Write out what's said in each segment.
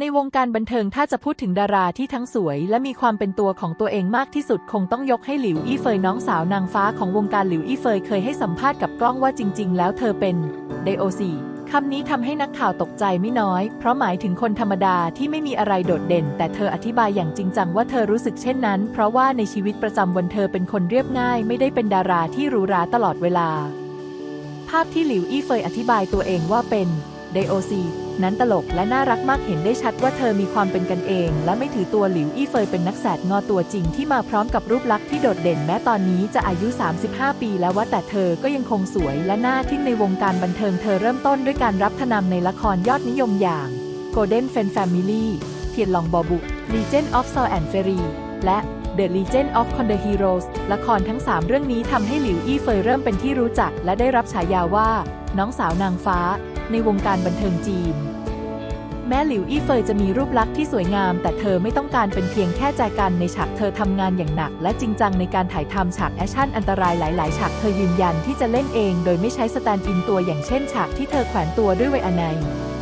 ในวงการบันเทิงถ้าจะพูดถึงดาราที่ทั้งสวย และมีความเป็นตัวของตัวเองมากที่สุดคงต้องยกให้หลิวอี้เฟยน้องสาวนางฟ้าของวงการหลิวอี้เฟยเคยให้สัมภาษณ์กับกล้องว่าจริง ๆ แล้วเธอเป็นไดโอซีคำนี้ทำให้นักข่าวตกใจไม่น้อย เพราะหมายถึงคนธรรมดาที่ไม่มีอะไรโดดเด่น แต่เธออธิบายอย่างจริงจังว่าเธอรู้สึกเช่นนั้น เพราะว่าในชีวิตประจำวันเธอเป็นคนเรียบง่าย ไม่ได้เป็นดาราที่หรูหราตลอดเวลา ภาพที่หลิวอี้เฟยอธิบายตัวเองว่าเป็น ไดโอซีนั้นตลกและน่ารักมากเห็นได้ชัดว่าเธอมีความเป็นกันเอง และไม่ถือตัวหลิวอี้เฟยเป็นนักแสดงอตัวจริงที่มาพร้อมกับรูปลักษณ์ที่โดดเด่นแม้ตอนนี้จะอายุ 35 ปีแล้วว่าแต่เธอก็ยังคงสวยและน่าทึ่งในวงการบันเทิงเธอเริ่มต้นด้วยการรับทนำในละครยอดนิยมอย่าง Golden Fan Family เทียนลองบอบุ Legend of Saw and Fairy และ The Legend of Condor Heroes ละครทั้ง 3 เรื่องนี้ทำให้หลิวอี้เฟยเริ่มเป็นที่รู้จัก และได้รับฉายาว่า น้องสาวนางฟ้า ในวงการบันเทิงจีน แม้หลิวอี้เฟยจะมีรูปลักษณ์ที่สวยงาม แต่เธอไม่ต้องการเป็นเพียงแค่แจกันในฉากเธอทำงานอย่างหนัก และจริงจังในการถ่ายทำฉากแอคชั่นอันตรายหลาย ๆ ฉากเธอยืนยันที่จะเล่นเอง โดยไม่ใช้สแตนด์อินตัวอย่างเช่น ฉากที่เธอแขวนตัวด้วยไวอาไน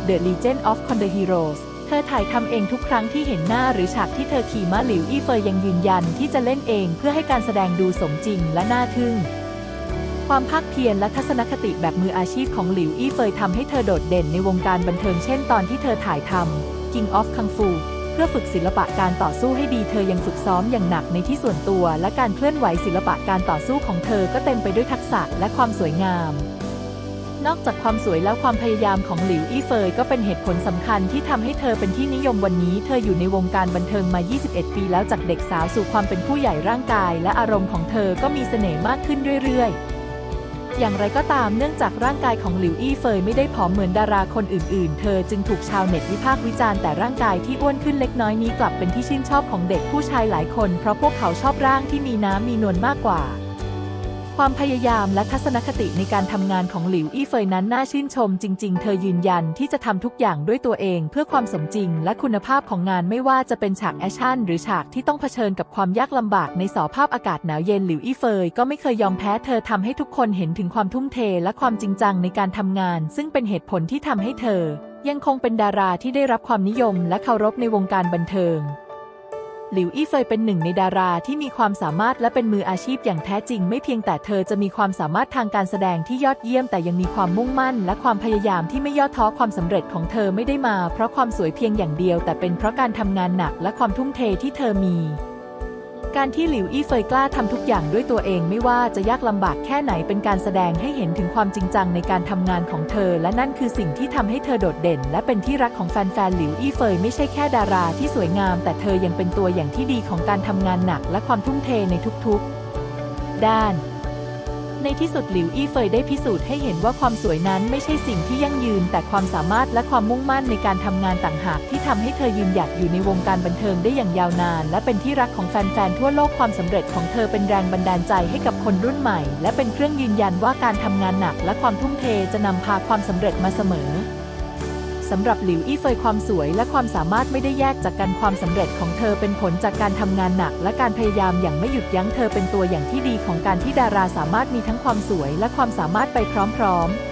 The Legend of Condor Heroes เธอถ่ายทำเองทุกครั้งที่เห็นหน้าหรือฉากที่เธอขี่ม้าหลิวอี้เฟยยังยืนยันที่จะเล่นเองเพื่อให้การแสดงดูสมจริงและน่าทึ่ง ความภาคเพียรและทัศนคติแบบมืออาชีพของหลิวอี้เฟยทำให้เธอโดดเด่นในวงการบันเทิงเช่นตอนที่เธอถ่ายทำ King of Kung Fu เพื่อฝึกศิลปะการต่อสู้ให้ดีเธอยังฝึกซ้อมอย่างหนักในที่ส่วนตัว และการเคลื่อนไหวศิลปะการต่อสู้ของเธอก็เต็มไปด้วยทักษะและความสวยงาม นอกจากความสวยและความพยายามของหลิวอี้เฟยก็เป็นเหตุผลสำคัญที่ทำให้เธอเป็นที่นิยมวันนี้ เธออยู่ในวงการบันเทิงมา 21 ปีแล้วจากเด็กสาวสู่ความเป็นผู้ใหญ่ร่างกาย และอารมณ์ของเธอก็มีเสน่ห์มากขึ้นเรื่อยๆ อย่างไรก็ตามเนื่องจากร่างกายของหลิวอี้เฟยไม่ได้ผอมเหมือนดาราคนอื่นๆ เธอจึงถูกชาวเน็ตวิพากษ์วิจารณ์แต่ร่างกายที่อ้วนขึ้นเล็กน้อยนี้กลับเป็นที่ชื่นชอบของเด็กผู้ชายหลายคน เพราะพวกเขาชอบร่างที่มีน้ำมีนวลมากกว่า ความพยายามและทัศนคติในการทำงานของหลิวอี้เฟยนั้นน่าชื่นชมจริง ๆ เธอยืนยันที่จะทำทุกอย่างด้วยตัวเองเพื่อความสมจริงและคุณภาพของงานไม่ว่าจะเป็นฉากแอคชั่น หรือฉากที่ต้องเผชิญกับความยากลำบากในสภาพอากาศหนาวเย็นหลิวอี้เฟยก็ไม่เคยยอมแพ้เธอทำให้ทุกคนเห็นถึงความทุ่มเทและความจริงจังในการทำงาน ซึ่งเป็นเหตุผลที่ทำให้เธอ ยังคงเป็นดาราที่ได้รับความนิยมและเคารพในวงการบันเทิง หลิวอี้เฟยเป็นหนึ่งในดาราที่มีความสามารถและเป็นมืออาชีพอย่างแท้จริง ไม่เพียงแต่เธอจะมีความสามารถทางการแสดงที่ยอดเยี่ยมแต่ยังมีความมุ่งมั่น และความพยายามที่ไม่ย่อท้อความสำเร็จของเธอไม่ได้มา เพราะความสวยเพียงอย่างเดียว แต่เป็นเพราะการทำงานหนักและความทุ่มเทที่เธอมี การที่หลิวอี้เฟยกล้าทำทุกอย่างด้วยตัวเองไม่ว่าจะยากลำบากแค่ไหนเป็นการแสดงให้เห็นถึงความจริงจังในการทำงานของเธอ และนั่นคือสิ่งที่ทำให้เธอโดดเด่น และเป็นที่รักของแฟนๆหลิวอี้เฟยไม่ใช่แค่ดาราที่สวยงาม แต่เธอยังเป็นตัวอย่างที่ดีของการทำงานหนักและความทุ่มเทในทุกๆ ด้าน ในที่สุดหลิวอี้เฟยได้พิสูจน์ให้เห็นว่าความสวยนั้นไม่ใช่สิ่งที่ยั่งยืน แต่ความสามารถและความมุ่งมั่นในการทำงานต่างหากที่ทำให้เธอยืนหยัดอยู่ในวงการบันเทิงได้อย่างยาวนาน และเป็นที่รักของแฟนๆทั่วโลกความสำเร็จของเธอเป็นแรงบันดาลใจให้กับคนรุ่นใหม่ และเป็นเครื่องยืนยันว่าการทำงานหนัก และความทุ่มเทจะนำพาความสำเร็จมาเสมอ สำหรับหลิวอี้เฟยความสวยและความสามารถไม่ได้แยกจากกันความสำเร็จของเธอเป็นผลจากการทำงานหนัก และการพยายามอย่างไม่หยุดยั้งเธอเป็นตัวอย่างที่ดีของการที่ดาราสามารถมีทั้งความสวยและความสามารถไปพร้อมๆ